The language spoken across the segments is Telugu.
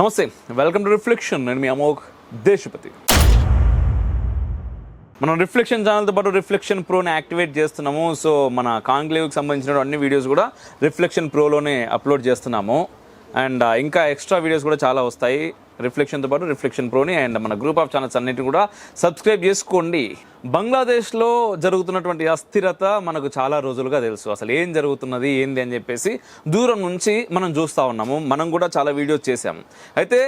నమస్తే వెల్కమ్ టు రిఫ్లెక్షన్ నేను మీ అమోఘ్ దేశపతి. మనం రిఫ్లెక్షన్ ఛానల్తో పాటు రిఫ్లెక్షన్ ప్రోని యాక్టివేట్ చేస్తున్నాము. సో మన కాంక్లేవ్కి సంబంధించిన అన్ని వీడియోస్ కూడా రిఫ్లెక్షన్ ప్రోలోనే అప్లోడ్ చేస్తున్నాము. అండ్ ఇంకా ఎక్స్ట్రా వీడియోస్ కూడా చాలా వస్తాయి. రిఫ్లెక్షన్తో పాటు రిఫ్లెక్షన్ ప్రోని అండ్ మన గ్రూప్ ఆఫ్ ఛానల్స్ అన్నిటిని కూడా సబ్స్క్రైబ్ చేసుకోండి. బంగ్లాదేశ్లో జరుగుతున్నటువంటి అస్థిరత మనకు చాలా రోజులుగా తెలుసు. అసలు ఏం జరుగుతున్నది ఏంది అని చెప్పేసి దూరం నుంచి మనం చూస్తూ ఉన్నాము. మనం కూడా చాలా వీడియోస్ చేసాము అయితే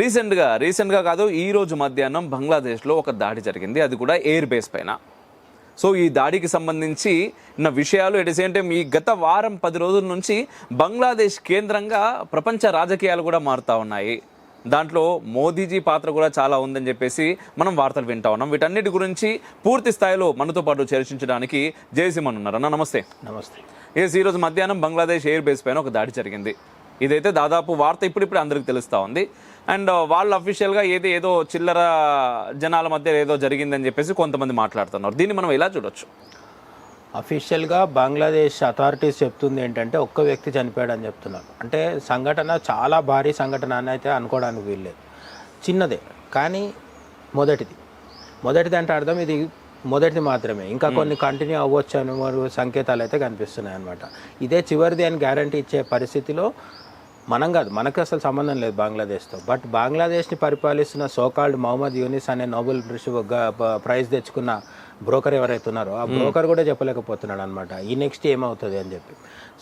రీసెంట్గా రీసెంట్గా కాదు ఈ రోజు మధ్యాహ్నం బంగ్లాదేశ్లో ఒక దాడి జరిగింది. అది కూడా ఎయిర్ బేస్ పైన. సో ఈ దాడికి సంబంధించి ఉన్న విషయాలు ఎట్ సేమ్ టైం ఈ గత వారం పది రోజుల నుంచి బంగ్లాదేశ్ కేంద్రంగా ప్రపంచ రాజకీయాలు కూడా మారుతూ ఉన్నాయి. దాంట్లో మోదీజీ పాత్ర కూడా చాలా ఉందని చెప్పేసి మనం వార్తలు వింటా ఉన్నాం. వీటన్నిటి గురించి పూర్తి స్థాయిలో మనతో పాటు చర్చించడానికి జయసింహన్ ఉన్నారు. అన్న నమస్తే. నమస్తే. ఎస్ ఈరోజు మధ్యాహ్నం బంగ్లాదేశ్ ఎయిర్ బేస్ పైన ఒక దాడి జరిగింది. ఇదైతే దాదాపు వార్త ఇప్పుడిప్పుడు అందరికి తెలుస్తూ ఉంది. అండ్ వాళ్ళు అఫీషియల్గా ఏదో ఏదో చిల్లర జనాల మధ్య ఏదో జరిగిందని చెప్పేసి కొంతమంది మాట్లాడుతున్నారు. దీన్ని మనం ఎలా చూడొచ్చు? అఫీషియల్గా బంగ్లాదేశ్ అథారిటీస్ చెప్తుంది ఏంటంటే ఒక్క వ్యక్తి చనిపోయాడు అని చెప్తున్నారు. అంటే సంఘటన చాలా భారీ సంఘటన అని అయితే అనుకోవడానికి వీల్లేదు. చిన్నదే కానీ మొదటిది. మొదటిది అంటే అర్థం ఇది మొదటిది మాత్రమే. ఇంకా కొన్ని కంటిన్యూ అవ్వచ్చు అని సంకేతాలు అయితే కనిపిస్తున్నాయి అనమాట ఇదే చివరిది అని గ్యారంటీ ఇచ్చే పరిస్థితిలో మనం కాదు మనకు అసలు సంబంధం లేదు బంగ్లాదేశ్తో బట్ బంగ్లాదేశ్ని పరిపాలిస్తున్న సోకాల్డ్ మహమ్మద్ యూనిస్ అనే నోబెల్ ప్రైజ్ తెచ్చుకున్న బ్రోకర్ ఎవరైతే ఉన్నారో ఆ బ్రోకర్ కూడా చెప్పలేకపోతున్నాడు అనమాట ఈ నెక్స్ట్ ఏమవుతుంది అని చెప్పి.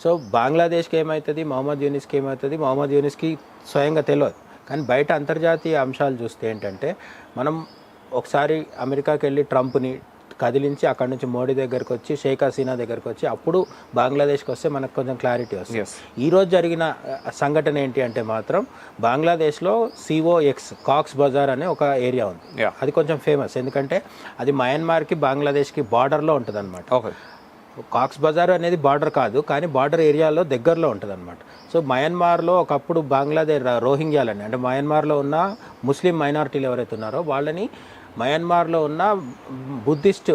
సో బంగ్లాదేశ్కి ఏమవుతుంది మహమ్మద్ యూనిస్కి ఏమవుతుంది మహమ్మద్ యూనిస్కి స్వయంగా తెలియదు కానీ బయట అంతర్జాతీయ అంశాలు చూస్తే ఏంటంటే మనం ఒకసారి అమెరికాకి వెళ్ళి ట్రంప్ని కదిలించి అక్కడ నుంచి మోడీ దగ్గరకు వచ్చి షేక్ హసీనా దగ్గరకు వచ్చి అప్పుడు బంగ్లాదేశ్కి వస్తే మనకు కొంచెం క్లారిటీ వస్తుంది. Yes. ఈ రోజు జరిగిన సంఘటన ఏంటి అంటే మాత్రం బంగ్లాదేశ్లో సిఓఎక్స్ కాక్స్ బజార్ అనే ఒక ఏరియా ఉంది. అది కొంచెం ఫేమస్. ఎందుకంటే అది మయన్మార్కి బంగ్లాదేశ్కి బార్డర్లో ఉంటుంది అనమాట ఓకే కాక్స్ బజార్ అనేది బార్డర్ కాదు కానీ బార్డర్ ఏరియాలో దగ్గరలో ఉంటుంది అనమాట సో మయన్మార్లో ఒకప్పుడు బంగ్లాదేశ్ రోహింగ్యాలని అంటే మయన్మార్లో ఉన్న ముస్లిం మైనారిటీలు ఎవరైతే ఉన్నారో వాళ్ళని మయన్మార్లో ఉన్న బుద్ధిస్ట్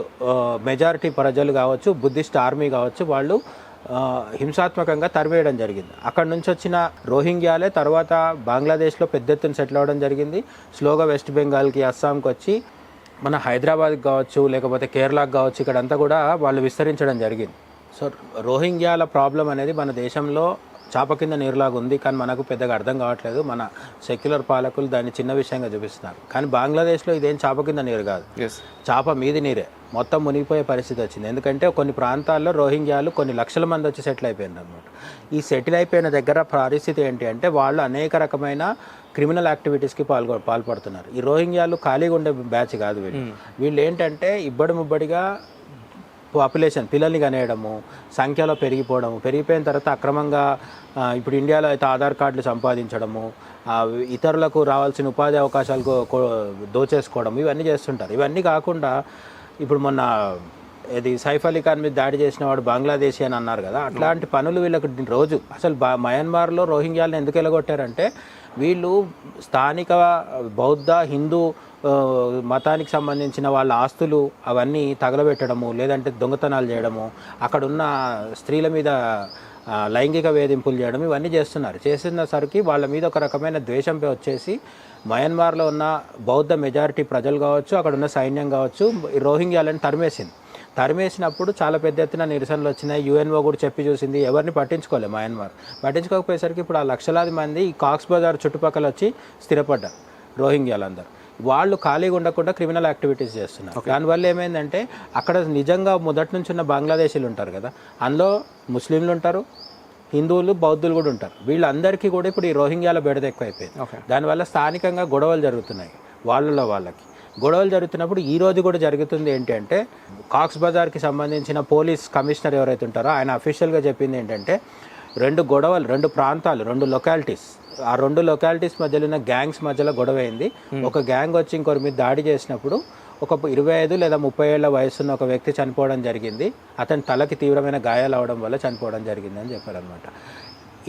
మెజారిటీ ప్రజలు కావచ్చు బుద్ధిస్ట్ ఆర్మీ కావచ్చు వాళ్ళు హింసాత్మకంగా తరివేయడం జరిగింది. అక్కడ నుంచి వచ్చిన రోహింగ్యాలే తర్వాత బంగ్లాదేశ్లో పెద్ద ఎత్తున సెటిల్ అవ్వడం జరిగింది. స్లోగా వెస్ట్ బెంగాల్కి అస్సాంకి వచ్చి మన హైదరాబాద్కి కావచ్చు లేకపోతే కేరళకు కావచ్చు ఇక్కడంతా కూడా వాళ్ళు విస్తరించడం జరిగింది. సో రోహింగ్యాల ప్రాబ్లం అనేది మన దేశంలో చాప కింద నీరులాగా ఉంది కానీ మనకు పెద్దగా అర్థం కావట్లేదు. మన సెక్యులర్ పాలకులు దాన్ని చిన్న విషయంగా చూపిస్తున్నారు. కానీ బంగ్లాదేశ్లో ఇదేం చాప కింద నీరు కాదు. చాప మీది నీరే. మొత్తం మునిగిపోయే పరిస్థితి వచ్చింది. ఎందుకంటే కొన్ని ప్రాంతాల్లో రోహింగ్యాలు కొన్ని లక్షల మంది వచ్చి సెటిల్ అయిపోయింది అనమాట ఈ సెటిల్ అయిపోయిన దగ్గర పరిస్థితి ఏంటి అంటే వాళ్ళు అనేక రకమైన క్రిమినల్ యాక్టివిటీస్కి పాల్గొ పాల్పడుతున్నారు. ఈ రోహింగ్యాలు ఖాళీగా ఉండే బ్యాచ్ కాదు వీళ్ళు. వీళ్ళు ఏంటంటే ఇబ్బడి ముబ్బడిగా పాపులేషన్ పిల్లల్ని కనేయడము సంఖ్యలో పెరిగిపోవడము పెరిగిపోయిన తర్వాత అక్రమంగా ఇప్పుడు ఇండియాలో అయితే ఆధార్ కార్డులు సంపాదించడము ఇతరులకు రావాల్సిన ఉపాధి అవకాశాలు దోచేసుకోవడం ఇవన్నీ చేస్తుంటారు. ఇవన్నీ కాకుండా ఇప్పుడు మొన్న ఇది సైఫ్ అలీ ఖాన్ మీద దాడి చేసిన వాడు బంగ్లాదేశీ అని అన్నారు కదా అట్లాంటి పనులు వీళ్ళకి రోజు. అసలు బా మయన్మార్లో రోహింగ్యాలను ఎందుకు వెళ్ళగొట్టారంటే వీళ్ళు స్థానిక బౌద్ధ హిందూ మతానికి సంబంధించిన వాళ్ళ ఆస్తులు అవన్నీ తగలబెట్టడము లేదంటే దొంగతనాలు చేయడము అక్కడున్న స్త్రీల మీద లైంగిక వేధింపులు చేయడం ఇవన్నీ చేస్తున్నారు. చేసినసరికి వాళ్ళ మీద ఒక రకమైన ద్వేషం వచ్చేసి మయన్మార్లో ఉన్న బౌద్ధ మెజారిటీ ప్రజలు కావచ్చు అక్కడ ఉన్న సైన్యం కావచ్చు రోహింగ్యాలను తరిమేసింది. తరిమేసినప్పుడు చాలా పెద్ద ఎత్తున నిరసనలు వచ్చినాయి. యుఎన్ఓ కూడా చెప్పి చూసింది ఎవరిని పట్టించుకోలే మయన్మార్. పట్టించుకోకపోయేసరికి ఇప్పుడు ఆ లక్షలాది మంది ఈ కాక్స్ బజార్ చుట్టుపక్కల వచ్చి స్థిరపడ్డారు రోహింగ్యాలందరూ. వాళ్ళు ఖాళీగా ఉండకుండా క్రిమినల్ యాక్టివిటీస్ చేస్తున్నారు. దానివల్ల ఏమైందంటే అక్కడ నిజంగా మొదటి నుంచి ఉన్న బంగ్లాదేశీలు ఉంటారు కదా అందులో ముస్లింలు ఉంటారు హిందువులు బౌద్ధులు కూడా ఉంటారు. వీళ్ళందరికీ కూడా ఇప్పుడు ఈ రోహింగ్యాల బెడద ఎక్కువైపోయింది. దానివల్ల స్థానికంగా గొడవలు జరుగుతున్నాయి వాళ్ళలో వాళ్ళకి. గొడవలు జరుగుతున్నప్పుడు ఈ రోజు కూడా జరుగుతుంది ఏంటి అంటే కాక్స్ బజార్కి సంబంధించిన పోలీస్ కమిషనర్ ఎవరైతే ఉంటారో ఆయన అఫీషియల్గా చెప్పింది ఏంటంటే రెండు గొడవలు రెండు ప్రాంతాలు రెండు లొకాలిటీస్ ఆ రెండు లొకాలిటీస్ మధ్యలో ఉన్న గ్యాంగ్స్ మధ్యలో గొడవ అయింది. ఒక గ్యాంగ్ వచ్చి ఇంకొకరి మీద దాడి చేసినప్పుడు ఒక ఇరవై ఐదు లేదా ముప్పై ఏళ్ళ వయసున్న ఒక వ్యక్తి చనిపోవడం జరిగింది. అతని తలకి తీవ్రమైన గాయాలు అవడం వల్ల చనిపోవడం జరిగింది అని చెప్పారనమాట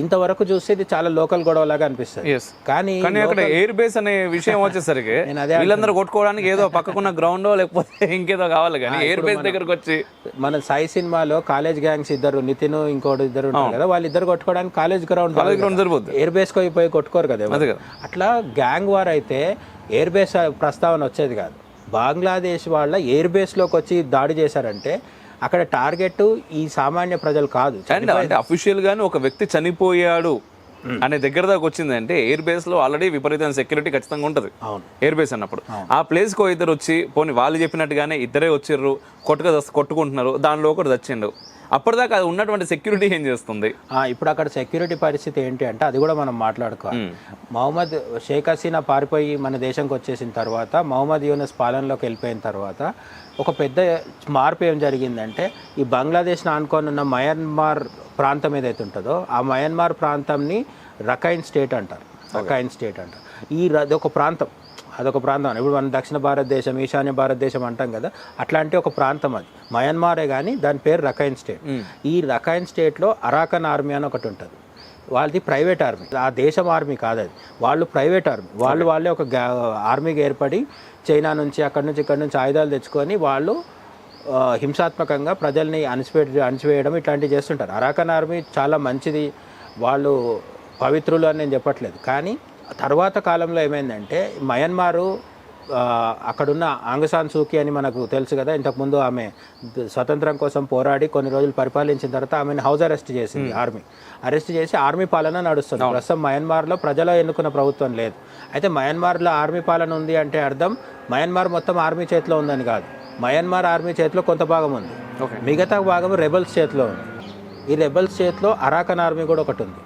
ఇంతవరకు చూస్తే ఇది చాలా లోకల్ గొడవలాగా అనిపిస్తుంది. ఎస్ కానీ కానీ అక్కడ ఎయిర్ బేస్ అనే విషయం వచ్చేసరికి వీళ్ళందరూ కొట్టుకోవడానికి ఏదో పక్కకున్న గ్రౌండ్ లేకపోతే ఇంకేదో కావాలి కానీ ఎయిర్ బేస్ దగ్గరకు వచ్చి మన సాయి సినిమాలో కాలేజ్ గ్యాంగ్స్ ఇద్దరు నితిన్ ఇంకోటి ఇద్దరు ఉంటారు కదా వాళ్ళిద్దరు కొట్టుకోవడానికి కాలేజ్ గ్రౌండ్ కాలేజ్ గ్రౌండ్ సరిపోద్ది. ఎయిర్ బేస్కి పోయి కొట్టుకోరు కదా అట్లా గ్యాంగ్ వార్ అయితే ఎయిర్ బేస్ ప్రస్తావన వచ్చేది కాదు. బంగ్లాదేశ్ వాళ్ళ ఎయిర్ బేస్లోకి వచ్చి దాడి చేశారంటే అక్కడ టార్గెట్ ఈ సామాన్య ప్రజలు కాదు. అంటే అఫీషియల్ గానే ఒక వ్యక్తి చనిపోయాడు అనే దగ్గర దాకా వచ్చింది అంటే ఎయిర్ బేస్లో ఆల్రెడీ విపరీతమైన సెక్యూరిటీ ఖచ్చితంగా ఉంటది. ఎయిర్ బేస్ అన్నప్పుడు. ఆ ప్లేస్కు ఇద్దరు వచ్చి పోనీ వాళ్ళు చెప్పినట్టుగానే ఇద్దరే వచ్చిర్రు కొట్టుక కొట్టుకుంటున్నారు దానిలో ఒకటి చచ్చిండు. అప్పటిదాకా అది ఉన్నటువంటి సెక్యూరిటీ ఏం చేస్తుంది? ఇప్పుడు అక్కడ సెక్యూరిటీ పరిస్థితి ఏంటి అంటే అది కూడా మనం మాట్లాడుకోవాలి. మహమ్మద్ షేక్ హసీనా పారిపోయి మన దేశంకి వచ్చేసిన తర్వాత మహమ్మద్ యూనస్ పాలనలోకి వెళ్ళిపోయిన తర్వాత ఒక పెద్ద మార్పు ఏం జరిగిందంటే ఈ బంగ్లాదేశ్ని ఆనుకొని ఉన్న మయన్మార్ ప్రాంతం ఏదైతే ఉంటుందో ఆ మయన్మార్ ప్రాంతంని రకైన్ స్టేట్ అంటారు. రకైన్ స్టేట్ అంటారు. ఈ అదొక ప్రాంతం. అదొక ప్రాంతం. ఇప్పుడు మనం దక్షిణ భారతదేశం ఈశాన్య భారతదేశం అంటాం కదా అట్లాంటి ఒక ప్రాంతం అది. మయన్మారే కానీ దాని పేరు రకైన్ స్టేట్. ఈ రకైన్ స్టేట్లో అరాకన్ ఆర్మీ అని ఒకటి ఉంటుంది. వాళ్ళది ప్రైవేట్ ఆర్మీ. ఆ దేశం ఆర్మీ కాదు అది. వాళ్ళు ప్రైవేట్ ఆర్మీ. వాళ్ళు వాళ్ళే ఒక గా- ఆర్మీకి ఏర్పడి చైనా నుంచి అక్కడి నుంచి ఇక్కడ నుంచి ఆయుధాలు తెచ్చుకొని వాళ్ళు హింసాత్మకంగా ప్రజల్ని అణిచిపే అణిచివేయడం ఇట్లాంటివి చేస్తుంటారు. అరాకన్ ఆర్మీ చాలా మంచిది. వాళ్ళు పవిత్రులు అని నేను చెప్పట్లేదు. కానీ తర్వాత కాలంలో ఏమైందంటే మయన్మారు అక్కడున్న ఆంగసాన్ సూకి అని మనకు తెలుసు కదా ఇంతకుముందు ఆమె స్వతంత్రం కోసం పోరాడి కొన్ని రోజులు పరిపాలించిన తర్వాత ఆమెను హౌస్ అరెస్ట్ చేసింది ఆర్మీ. అరెస్ట్ చేసి ఆర్మీ పాలన నడుస్తుంది. ప్రస్తుతం మయన్మార్లో ప్రజలు ఎన్నుకున్న ప్రభుత్వం లేదు. అయితే మయన్మార్లో ఆర్మీ పాలన ఉంది అంటే అర్థం మయన్మార్ మొత్తం ఆర్మీ చేతిలో ఉందని కాదు. మయన్మార్ ఆర్మీ చేతిలో కొంత భాగం ఉంది. మిగతా భాగం రెబల్స్ చేతిలో ఉంది. ఈ రెబల్స్ చేతిలో అరాకన్ ఆర్మీ కూడా ఒకటి ఉంది.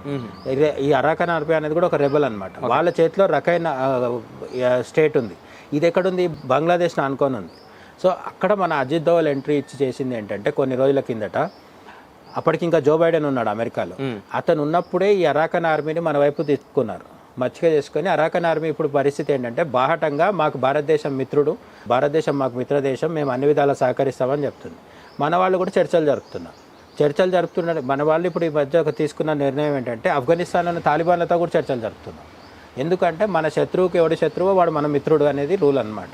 ఈ అరాకన్ ఆర్మీ అనేది కూడా ఒక రెబల్ అన్నమాట. వాళ్ళ చేతిలో రకైన స్టేట్ ఉంది. ఇది ఎక్కడుంది? బంగ్లాదేశ్ని అనుకొని ఉంది. సో అక్కడ మన అజిత్ దోవల్ ఎంట్రీ ఇచ్చి చేసింది ఏంటంటే కొన్ని రోజుల కిందట అప్పటికి ఇంకా జో బైడెన్ ఉన్నాడు అమెరికాలో. అతను ఉన్నప్పుడే ఈ అరాకన్ ఆర్మీని మన వైపు తీసుకున్నారు. మచ్చిక చేసుకొని అరాకన్ ఆర్మీ ఇప్పుడు పరిస్థితి ఏంటంటే బాహటంగా మాకు భారతదేశం మిత్రుడు భారతదేశం మాకు మిత్రదేశం మేము అన్ని విధాలా సహకరిస్తామని చెప్తుంది. మన వాళ్ళు కూడా చర్చలు జరుపుతున్నారు. చర్చలు జరుపుతున్నారు. మన వాళ్ళు ఇప్పుడు ఈ మధ్య ఒక తీసుకున్న నిర్ణయం ఏంటంటే ఆఫ్ఘనిస్తాన్లోని తాలిబాన్లతో కూడా చర్చలు జరుపుతున్నాం ఎందుకంటే మన శత్రువుకి ఎవడి శత్రువో వాడు మన మిత్రుడు అనేది రూల్ అనమాట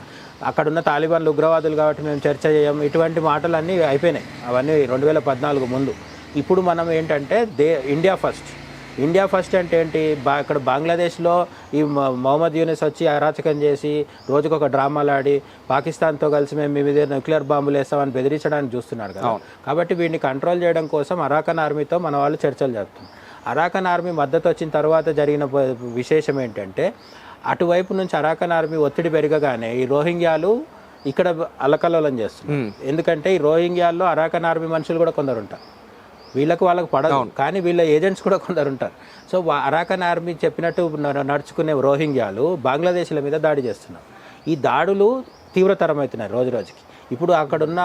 అక్కడున్న తాలిబాన్లు ఉగ్రవాదులు కాబట్టి మేము చర్చ చేయం. ఇటువంటి మాటలన్నీ అయిపోయినాయి. అవన్నీ రెండు వేల పద్నాలుగు ముందు. ఇప్పుడు మనం ఏంటంటే the India first. India first అంటే ఏంటి? బా ఇక్కడ బంగ్లాదేశ్లో ఈ మొహమ్మద్ యూనిస్ వచ్చి అరాచకం చేసి రోజుకొక ఒక డ్రామాలు ఆడి పాకిస్తాన్తో కలిసి మేము మీ మీద న్యూక్లియర్ బాంబులు వేస్తామని బెదిరించడానికి చూస్తున్నారు కదా. కాబట్టి వీడిని కంట్రోల్ చేయడం కోసం అరాకన్ ఆర్మీతో మన వాళ్ళు చర్చలు జరుపుతున్నారు. అరాకన్ ఆర్మీ మద్దతు వచ్చిన తర్వాత జరిగిన విశేషం ఏంటంటే అటువైపు నుంచి అరాకన్ ఆర్మీ ఒత్తిడి పెరగగానే ఈ రోహింగ్యాలు ఇక్కడ అలకల్లోలం చేస్తున్నారు. ఎందుకంటే ఈ రోహింగ్యాల్లో అరాకన్ ఆర్మీ మనుషులు కూడా కొందరు ఉంటారు. వీళ్ళకి వాళ్ళకి పడదు. కానీ వీళ్ళ ఏజెంట్స్ కూడా కొందరు ఉంటారు. సో అరాకన్ ఆర్మీ చెప్పినట్టు నడుచుకునే రోహింగ్యాలు బంగ్లాదేశ్ల మీద దాడి చేస్తున్నారు. ఈ దాడులు తీవ్రతరమవుతున్నాయి రోజు రోజుకి. ఇప్పుడు అక్కడున్న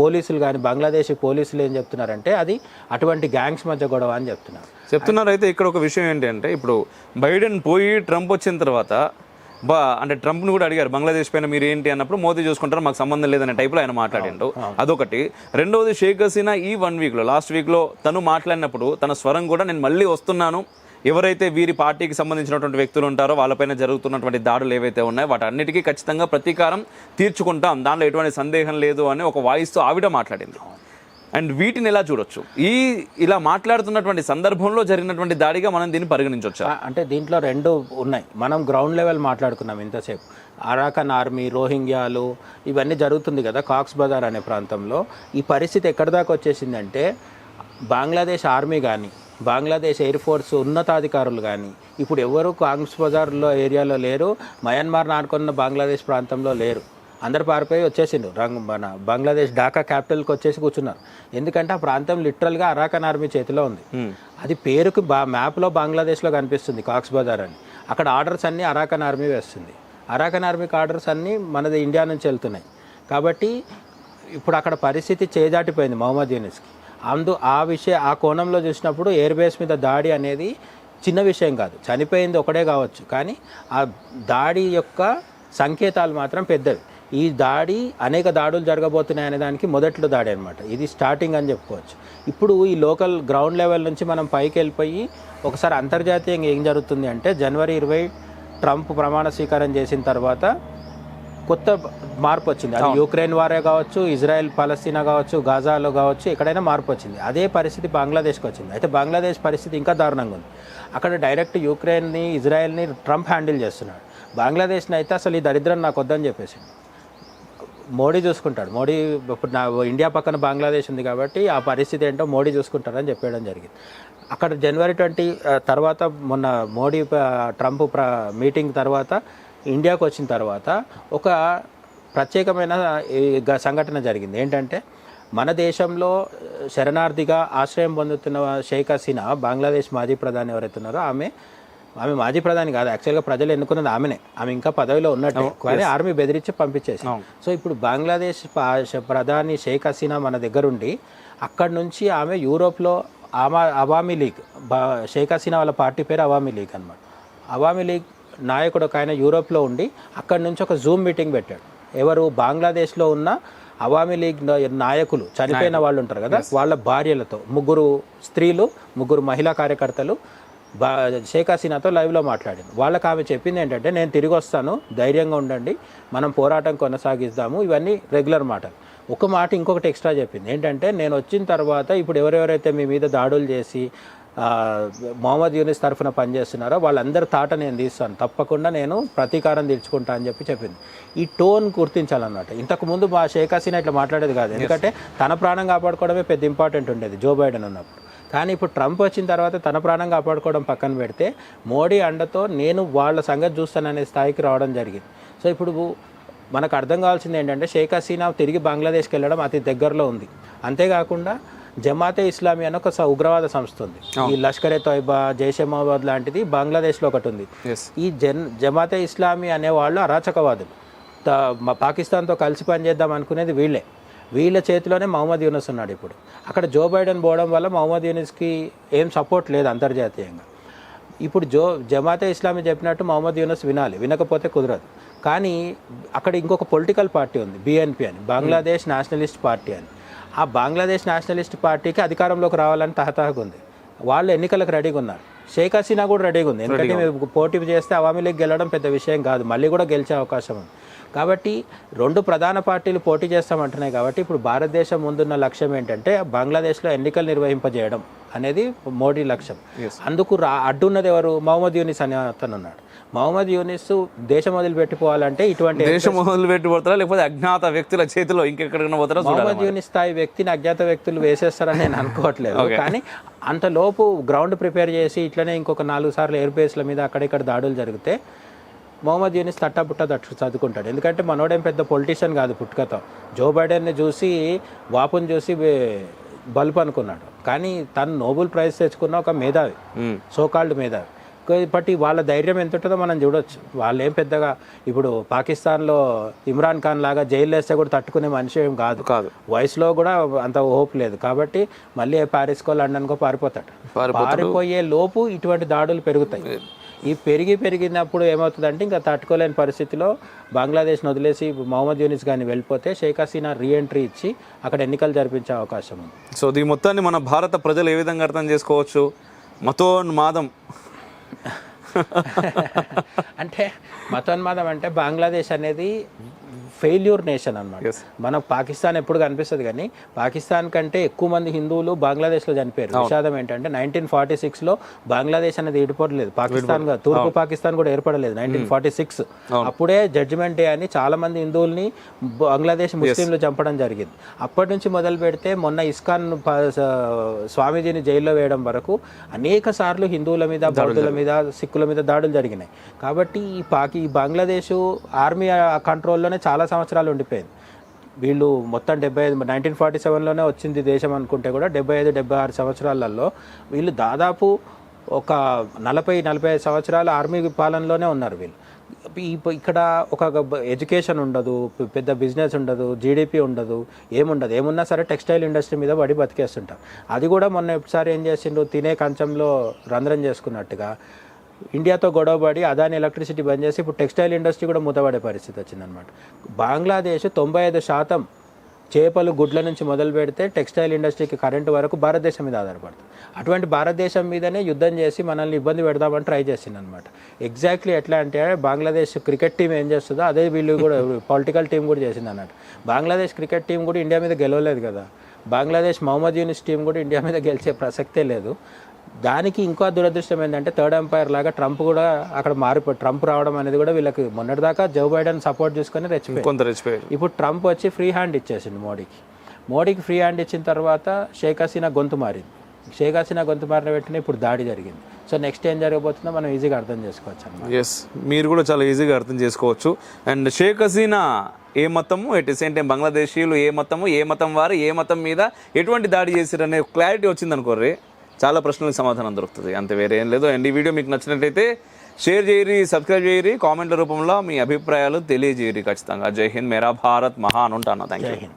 పోలీసులు కానీ బంగ్లాదేశ్ పోలీసులు ఏం చెప్తున్నారంటే అది అటువంటి గ్యాంగ్స్ మధ్య గొడవ అని చెప్తున్నారు. చెప్తున్నారు. అయితే ఇక్కడ ఒక విషయం ఏంటి అంటే ఇప్పుడు బైడెన్ పోయి ట్రంప్ వచ్చిన తర్వాత అంటే ట్రంప్ను కూడా అడిగారు బంగ్లాదేశ్ పైన మీరు ఏంటి అన్నప్పుడు మోదీ చూసుకుంటారు మాకు సంబంధం లేదనే టైప్లో ఆయన మాట్లాడిండు. అదొకటి. రెండవది షేక్ హసీనా ఈ వన్ వీక్లో లాస్ట్ వీక్లో తను మాట్లాడినప్పుడు తన స్వరం కూడా నేను మళ్ళీ వస్తున్నాను. ఎవరైతే వీరి పార్టీకి సంబంధించినటువంటి వ్యక్తులు ఉంటారో వాళ్ళపైన జరుగుతున్నటువంటి దాడులు ఏవైతే ఉన్నాయో వాటన్నిటికీ ఖచ్చితంగా ప్రతీకారం తీర్చుకుంటాం. దానిలో ఎటువంటి సందేహం లేదు అని ఒక వాయిస్తో ఆవిడ మాట్లాడింది. అండ్ వీటిని ఎలా చూడొచ్చు? ఈ ఇలా మాట్లాడుతున్నటువంటి సందర్భంలో జరిగినటువంటి దాడిగా మనం దీన్ని పరిగణించవచ్చు అంటే దీంట్లో రెండు ఉన్నాయి. మనం గ్రౌండ్ లెవెల్ మాట్లాడుకున్నాం ఇంతసేపు. అరాకన్ ఆర్మీ రోహింగ్యాలు ఇవన్నీ జరుగుతుంది కదా కాక్స్ బజార్ అనే ప్రాంతంలో. ఈ పరిస్థితి ఎక్కడి దాకా వచ్చేసిందంటే బంగ్లాదేశ్ ఆర్మీ కానీ బంగ్లాదేశ్ ఎయిర్ ఫోర్స్ ఉన్నతాధికారులు కానీ ఇప్పుడు ఎవరు కాంగ్స్ బజార్లో ఏరియాలో లేరు మయన్మార్ ఆడుకున్న బంగ్లాదేశ్ ప్రాంతంలో లేరు. అందరు పారిపోయి వచ్చేసిండు రంగ్ మన బంగ్లాదేశ్ ఢాకా క్యాపిటల్కి వచ్చేసి కూర్చున్నారు. ఎందుకంటే ఆ ప్రాంతం లిటరల్గా అరాకన్ ఆర్మీ చేతిలో ఉంది. అది పేరుకు బా మ్యాప్లో బంగ్లాదేశ్లో కనిపిస్తుంది కాక్స్ బజార్ అని. అక్కడ ఆర్డర్స్ అన్నీ అరాకన్ ఆర్మీ వేస్తుంది. అరాకన్ ఆర్మీకి ఆర్డర్స్ అన్నీ మనది ఇండియా నుంచి వెళ్తున్నాయి. కాబట్టి ఇప్పుడు అక్కడ పరిస్థితి చేజాటిపోయింది మహమ్మద్ యూనిస్కి. అందు ఆ విషయ ఆ కోణంలో చూసినప్పుడు ఎయిర్ బేస్ మీద దాడి అనేది చిన్న విషయం కాదు. చనిపోయింది ఒకడే కావచ్చు. కానీ ఆ దాడి యొక్క సంకేతాలు మాత్రం పెద్దవి. ఈ దాడి అనేక దాడులు జరగబోతున్నాయి అనే దానికి మొదట్లో దాడి అనమాట ఇది స్టార్టింగ్ అని చెప్పుకోవచ్చు. ఇప్పుడు ఈ లోకల్ గ్రౌండ్ లెవెల్ నుంచి మనం పైకి వెళ్ళిపోయి ఒకసారి అంతర్జాతీయంగా ఏం జరుగుతుంది అంటే జనవరి ఇరవై ట్రంప్ ప్రమాణ స్వీకారం చేసిన తర్వాత కొత్త మార్పు వచ్చింది. అది యూక్రెయిన్ వారే కావచ్చు ఇజ్రాయెల్ పాలస్తీనా కావచ్చు గాజాలో కావచ్చు ఎక్కడైనా మార్పు వచ్చింది. అదే పరిస్థితి బంగ్లాదేశ్కి వచ్చింది. అయితే బంగ్లాదేశ్ పరిస్థితి ఇంకా దారుణంగా ఉంది. అక్కడ డైరెక్ట్ యూక్రెయిన్ని ఇజ్రాయెల్ని ట్రంప్ హ్యాండిల్ చేస్తున్నాడు. బంగ్లాదేశ్ని అయితే అసలు ఈ దరిద్రం నాకు వద్దని చెప్పేసి మోడీ చూసుకుంటాడు. మోడీ ఇప్పుడు నా ఇండియా పక్కన బంగ్లాదేశ్ ఉంది కాబట్టి ఆ పరిస్థితి ఏంటో మోడీ చూసుకుంటారని చెప్పేయడం జరిగింది. అక్కడ జనవరి ట్వంటీ తర్వాత మొన్న మోడీ ట్రంప్ ప్ర మీటింగ్ తర్వాత ఇండియాకు వచ్చిన తర్వాత ఒక ప్రత్యేకమైన ఈ గ- సంఘటన జరిగింది. ఏంటంటే మన దేశంలో శరణార్థిగా ఆశ్రయం పొందుతున్న షేక్ హసీనా బంగ్లాదేశ్ మాజీ ప్రధాని ఎవరైతే ఉన్నారో ఆమె ఆమె మాజీ ప్రధాని కాదు. యాక్చువల్గా ప్రజలు ఎన్నుకున్నది ఆమెనే. ఆమె ఇంకా పదవిలో ఉన్నట్టు. కానీ ఆర్మీ బెదిరించి పంపించేసి సో ఇప్పుడు బంగ్లాదేశ్ ప్రధాని షేక్ హసీనా మన దగ్గరుండి అక్కడి నుంచి ఆమె యూరోప్లో ఆమా అవామీ లీగ్ షేక్ హసీనా వాళ్ళ పార్టీ పేరు అవామీ లీగ్ అనమాట అవామీ లీగ్ నాయకుడు ఒక ఆయన యూరోప్లో ఉండి అక్కడి నుంచి ఒక జూమ్ మీటింగ్ పెట్టాడు. ఎవరు? బంగ్లాదేశ్లో ఉన్న అవామీ లీగ్ నాయకులు చనిపోయిన వాళ్ళు ఉంటారు కదా వాళ్ళ భార్యలతో ముగ్గురు స్త్రీలు ముగ్గురు మహిళా కార్యకర్తలు షేక్ హసీనాతో లైవ్లో మాట్లాడింది వాళ్ళకి ఆమె చెప్పింది ఏంటంటే నేను తిరిగి వస్తాను ధైర్యంగా ఉండండి మనం పోరాటం కొనసాగిద్దాము. ఇవన్నీ రెగ్యులర్ మాటలు ఒక మాట ఇంకొకటి ఎక్స్ట్రా చెప్పింది. ఏంటంటే నేను వచ్చిన తర్వాత ఇప్పుడు ఎవరెవరైతే మీ మీద దాడులు చేసి మొహమ్మద్ యూనిస్ తరఫున పనిచేస్తున్నారో వాళ్ళందరి తాట నేను తీస్తాను. తప్పకుండా నేను ప్రతీకారం తీర్చుకుంటా అని చెప్పి చెప్పింది. ఈ టోన్ గుర్తించాలన్నమాట. ఇంతకు ముందు మా షేక్ హసీనా ఇట్లా మాట్లాడేది కాదు. ఎందుకంటే తన ప్రాణం కాపాడుకోవడమే పెద్ద ఇంపార్టెంట్ ఉండేది జో బైడెన్ ఉన్నప్పుడు. కానీ ఇప్పుడు ట్రంప్ వచ్చిన తర్వాత తన ప్రాణం కాపాడుకోవడం పక్కన పెడితే మోడీ అండతో నేను వాళ్ళ సంగతి చూస్తాననే స్థాయికి రావడం జరిగింది. సో ఇప్పుడు మనకు అర్థం కావాల్సింది ఏంటంటే షేక్ హసీనా తిరిగి బంగ్లాదేశ్కి వెళ్ళడం అతి దగ్గరలో ఉంది. అంతేకాకుండా జమాతే ఇస్లామీ అని ఒక ఉగ్రవాద సంస్థ ఉంది. ఈ లష్కరే తోయిబా జైషే మహమ్మద్ లాంటిది బంగ్లాదేశ్లో ఒకటి ఉంది. ఈ జన్ జమాతే ఇస్లామీ అనేవాళ్ళు అరాచకవాదులు. పాకిస్తాన్తో కలిసి పనిచేద్దాం అనుకునేది వీళ్ళే. వీళ్ళ చేతిలోనే మహమ్మద్ యూనస్ ఉన్నాడు ఇప్పుడు. అక్కడ జో బైడెన్ పోవడం వల్ల మహమ్మద్ యూనస్కి ఏం సపోర్ట్ లేదు అంతర్జాతీయంగా. ఇప్పుడు జో జమాతే ఇస్లామీ చెప్పినట్టు మహమ్మద్ యూనస్ వినాలి వినకపోతే కుదరదు. కానీ అక్కడ ఇంకొక పొలిటికల్ పార్టీ ఉంది బిఎన్పి అని బంగ్లాదేశ్ నేషనలిస్ట్ పార్టీ అని. ఆ బంగ్లాదేశ్ నేషనలిస్ట్ పార్టీకి అధికారంలోకి రావాలని తహతహగా ఉంది. వాళ్ళు ఎన్నికలకు రెడీగా ఉన్నారు. షేక్ హసీనా కూడా రెడీగా ఉంది. ఎందుకంటే మేము పోటీ చేస్తే అవామీ లీగ్ గెలవడం పెద్ద విషయం కాదు. మళ్ళీ కూడా గెలిచే అవకాశం ఉంది. కాబట్టి రెండు ప్రధాన పార్టీలు పోటీ చేస్తామంటున్నాయి కాబట్టి ఇప్పుడు భారతదేశం ముందున్న లక్ష్యం ఏంటంటే బంగ్లాదేశ్లో ఎన్నికలు నిర్వహింపజేయడం అనేది మోడీ లక్ష్యం. అందుకు రా అడ్డున్నది ఎవరు? మహమ్మద్ యూనిస్ అనే అతను ఉన్నాడు. మహమ్మద్ యూనిస్ దేశం వదిలిపెట్టిపోవాలంటే ఇటువంటి దేశం మొదలు పెట్టి పోతారా లేకపోతే అజ్ఞాత వ్యక్తుల చేతిలో ఇంకెక్కడికైనా పోతారా? మహమ్మద్ యూనిస్ స్థాయి వ్యక్తిని అజ్ఞాత వ్యక్తులు వేసేస్తారని నేను అనుకోవట్లేదు. కానీ అంతలోపు గ్రౌండ్ ప్రిపేర్ చేసి ఇట్లనే ఇంకొక నాలుగు సార్లు ఎయిర్ బేస్ల మీద అక్కడిక్కడ దాడులు జరిగితే మొహమ్మద్ యూనిస్ తట్టబుట్ట తట్టు చదువుకుంటాడు. ఎందుకంటే మనోడేం పెద్ద పొలిటీషియన్ కాదు పుట్టుకతో. జో బైడెన్ని చూసి వాపుని చూసి బల్బ్ అనుకున్నాడు. కానీ తను నోబెల్ ప్రైజ్ తెచ్చుకున్న ఒక మేధావి. సోకాల్డ్ మేధావి. కాబట్టి వాళ్ళ ధైర్యం ఎంత ఉంటుందో మనం చూడొచ్చు. వాళ్ళు ఏం పెద్దగా ఇప్పుడు పాకిస్తాన్లో ఇమ్రాన్ ఖాన్ లాగా జైలు వేస్తే కూడా తట్టుకునే మనిషి ఏం కాదు. కాదు. వయసులో కూడా అంత హోప్ లేదు. కాబట్టి మళ్ళీ ప్యారిస్కో లండన్కో పారిపోతాడు. పారిపోయే లోపు ఇటువంటి దాడులు పెరుగుతాయి. ఈ పెరిగి పెరిగినప్పుడు ఏమవుతుందంటే ఇంకా తట్టుకోలేని పరిస్థితిలో బంగ్లాదేశ్ని వదిలేసి మహమ్మద్ యూనిస్ కానీ వెళ్ళిపోతే షేక్ హసీనా రీఎంట్రీ ఇచ్చి అక్కడ ఎన్నికలు జరిపించే అవకాశం ఉంది. సో దీని మొత్తాన్ని మన భారత ప్రజలు ఏ విధంగా అర్థం చేసుకోవచ్చు? మతోన్మాదం. అంటే మతోన్మాదం అంటే బంగ్లాదేశ్ అనేది ఫెయిల్యూర్ నేషన్ అన్నమాట. Yes. మన పాకిస్తాన్ ఎప్పుడు కనిపిస్తుంది కానీ పాకిస్తాన్ కంటే ఎక్కువ మంది హిందువులు బంగ్లాదేశ్లో చనిపోయారు. విషాదం ఏంటంటే నైన్టీన్ ఫార్టీ సిక్స్లో బంగ్లాదేశ్ అనేది ఏర్పడలేదు పాకిస్తాన్గా తూర్పు పాకిస్తాన్ కూడా ఏర్పడలేదు నైన్టీన్ ఫార్టీ సిక్స్ అప్పుడే జడ్జిమెంట్ డే అని చాలా మంది హిందువుల్ని బంగ్లాదేశ్ ముస్లింలు చంపడం జరిగింది. అప్పటి నుంచి మొదలు పెడితే మొన్న ఇస్కాన్ స్వామీజీని జైల్లో వేయడం వరకు అనేక సార్లు హిందువుల మీద బౌద్ధుల మీద సిక్కుల మీద దాడులు జరిగినాయి. కాబట్టి ఈ పాకి బంగ్లాదేశ్ ఆర్మీ కంట్రోల్లోనే చాలా సంవత్సరాలు ఉండిపోయింది. వీళ్ళు మొత్తం డెబ్బై ఐదు నైన్టీన్ ఫార్టీ సెవెన్లోనే వచ్చింది దేశం అనుకుంటే కూడా డెబ్బై ఐదు డెబ్బై ఆరు సంవత్సరాలలో వీళ్ళు దాదాపు ఒక నలభై నలభై ఐదు సంవత్సరాలు ఆర్మీ పాలనలోనే ఉన్నారు వీళ్ళు. ఇక్కడ ఒక ఎడ్యుకేషన్ ఉండదు పెద్ద బిజినెస్ ఉండదు జీడిపి ఉండదు ఏముండదు. ఏమున్నా సరే టెక్స్టైల్ ఇండస్ట్రీ మీద పడి బతికేస్తుంటారు. అది కూడా మొన్న ఒకసారి ఏం చేసిండు తినే కంచంలో రంధ్రం చేసుకున్నట్టుగా ఇండియాతో గొడవపడి అదాని ఎలక్ట్రిసిటీ బంద్ చేసి ఇప్పుడు టెక్స్టైల్ ఇండస్ట్రీ కూడా మూతపడే పరిస్థితి వచ్చిందనమాట బంగ్లాదేశ్ తొంభై ఐదు శాతం చేపలు గుడ్ల నుంచి మొదలు పెడితే టెక్స్టైల్ ఇండస్ట్రీకి కరెంటు వరకు భారతదేశం మీద ఆధారపడుతుంది. అటువంటి భారతదేశం మీదనే యుద్ధం చేసి మనల్ని ఇబ్బంది పెడదామని ట్రై చేసిందనమాట ఎగ్జాక్ట్లీ ఎట్లా అంటే బంగ్లాదేశ్ క్రికెట్ టీం ఏం చేస్తుందో అదే వీళ్ళు కూడా పొలిటికల్ టీం కూడా చేసింది అన్నట్టు బంగ్లాదేశ్ క్రికెట్ టీం కూడా ఇండియా మీద గెలవలేదు కదా. బంగ్లాదేశ్ మహమ్మద్ యూనిస్ టీం కూడా ఇండియా మీద గెలిచే ప్రసక్తే లేదు. దానికి ఇంకో దురదృష్టం ఏంటంటే థర్డ్ ఎంపైర్ లాగా ట్రంప్ కూడా అక్కడ మారిపో ట్రంప్ రావడం అనేది కూడా వీళ్ళకి మొన్నటిదాకా జో బైడెన్ సపోర్ట్ చేసుకొని రెచ్చిపోయారు ఇప్పుడు ట్రంప్ వచ్చి ఫ్రీ హ్యాండ్ ఇచ్చేసిండు మోడీకి. మోడీకి ఫ్రీ హ్యాండ్ ఇచ్చిన తర్వాత షేక్ హసీనా గొంతు మారింది. షేక్ హసీనా గొంతు మారిన వెంటనే ఇప్పుడు దాడి జరిగింది. సో నెక్స్ట్ ఏం జరగబోతుందో మనం ఈజీగా అర్థం చేసుకోవచ్చు అన్నమాట. ఎస్ మీరు కూడా చాలా ఈజీగా అర్థం చేసుకోవచ్చు. అండ్ షేక్ హసీనా ఏ మతము? ఎట్ సేమ్ టైం బంగ్లాదేశీయులు ఏ మతము? ఏ మతం వారు? ఏ మతం మీద ఎటువంటి దాడి చేశారు అనే క్లారిటీ వచ్చింది అనుకోర్రి చాలా ప్రశ్నలకు సమాధానం దొరుకుతుంది. అంత వేరే ఏం లేదు. అండ్ ఈ వీడియో మీకు నచ్చినట్లయితే షేర్ చేయరి సబ్స్క్రైబ్ చేయరి కామెంట్ల రూపంలో మీ అభిప్రాయాలు తెలియజేయరి ఖచ్చితంగా. జై హింద్. మేరా భారత్ మహాన్ ఉంటాను. Thank you